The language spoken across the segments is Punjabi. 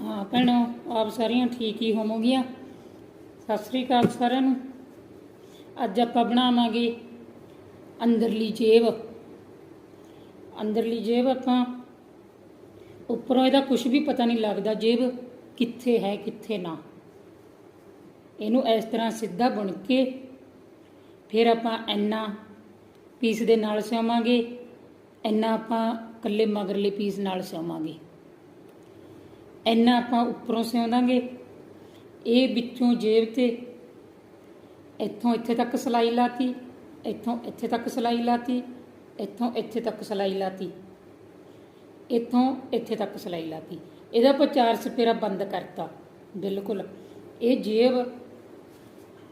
ਹਾਂ ਭੈਣੋ, ਆਪ ਸਾਰੀਆਂ ਠੀਕ ਹੀ ਹੋਵੋਗੀਆਂ। ਸਤਿ ਸ੍ਰੀ ਅਕਾਲ ਸਾਰਿਆਂ ਨੂੰ। ਅੱਜ ਆਪਾਂ ਬਣਾਵਾਂਗੇ ਅੰਦਰਲੀ ਜੇਬ। ਅੰਦਰਲੀ ਜੇਬ ਆਪਾਂ, ਉੱਪਰੋਂ ਇਹਦਾ ਕੁਝ ਵੀ ਪਤਾ ਨਹੀਂ ਲੱਗਦਾ ਜੇਬ ਕਿੱਥੇ ਹੈ, ਕਿੱਥੇ ਨਾ। ਇਹਨੂੰ ਇਸ ਤਰ੍ਹਾਂ ਸਿੱਧਾ ਬੁਣ ਕੇ ਫਿਰ ਆਪਾਂ ਇੰਨਾ ਪੀਸ ਦੇ ਨਾਲ ਸਿਉਵਾਂਗੇ ਇੰਨਾ ਆਪਾਂ ਇਕੱਲੇ ਮਗਰਲੇ ਪੀਸ ਨਾਲ ਸਿਉਵਾਂਗੇ ਇੰਨਾ ਆਪਾਂ ਉੱਪਰੋਂ ਸਿਉਂਦਾਂਗੇ। ਇਹ ਵਿੱਚੋਂ ਜੇਬ ਤੇ ਇੱਥੋਂ ਇੱਥੇ ਤੱਕ ਸਲਾਈ ਲਾਤੀ, ਇੱਥੋਂ ਇੱਥੇ ਤੱਕ ਸਲਾਈ ਲਾਤੀ, ਇੱਥੋਂ ਇੱਥੇ ਤੱਕ ਸਲਾਈ ਲਾਤੀ, ਇੱਥੋਂ ਇੱਥੇ ਤੱਕ ਸਲਾਈ ਲਾਤੀ। ਇਹਦਾ ਆਪਾਂ ਚਾਰ ਸਪੇਰਾ ਬੰਦ ਕਰਤਾ, ਬਿਲਕੁਲ। ਇਹ ਜੇਬ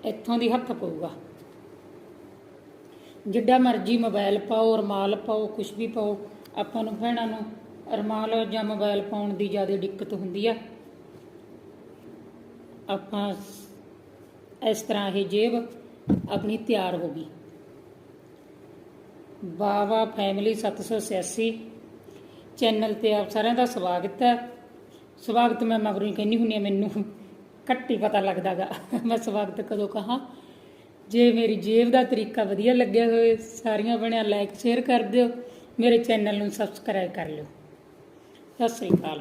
ਇੱਥੋਂ ਦੀ ਹੱਥ ਪਊਗਾ। ਜਿੱਡਾ ਮਰਜ਼ੀ ਮੋਬਾਈਲ ਪਾਓ, ਰਮਾਲ ਪਾਓ ਕੁਝ ਵੀ ਪਾਓ, ਆਪਾਂ ਨੂੰ ਭੈਣਾਂ ਨੂੰ ਰਮਾਲ ਜਾਂ ਮੋਬਾਈਲ ਫੋਨ ਦੀ ਜ਼ਿਆਦਾ ਦਿੱਕਤ ਹੁੰਦੀ ਆ। ਆਪਾਂ ਇਸ ਤਰ੍ਹਾਂ ਇਹ ਜੇਬ ਆਪਣੀ ਤਿਆਰ ਹੋ ਗਈ। ਬਾਵਾ ਫੈਮਿਲੀ 786 ਚੈਨਲ ਤੇ ਆਪ ਸਾਰਿਆਂ ਦਾ ਸਵਾਗਤ ਹੈ। ਸਵਾਗਤ ਮੈਂ ਮਗਰੋਂ ਹੀ ਕਹਿੰਦੀ ਹੁੰਨੀ ਆ ਮੈਨੂੰ ਘੱਟ ਹੀ ਪਤਾ ਲੱਗਦਾਗਾ ਮੈਂ ਸਵਾਗਤ ਕਦੋਂ ਕਹਾ? ਜੇ ਮੇਰੀ ਜੇਬ ਦਾ ਤਰੀਕਾ ਵਧੀਆ ਲੱਗਿਆ ਹੋਵੇ, ਸਾਰੀਆਂ ਬਣਿਆ ਲਾਈਕ ਸ਼ੇਅਰ ਕਰ ਦਿਓ। ਮੇਰੇ ਚੈਨਲ ਨੂੰ ਸਬਸਕ੍ਰਾਈਬ ਕਰ ਲਿਓ। ਸਤਿ ਸ੍ਰੀ ਅਕਾਲ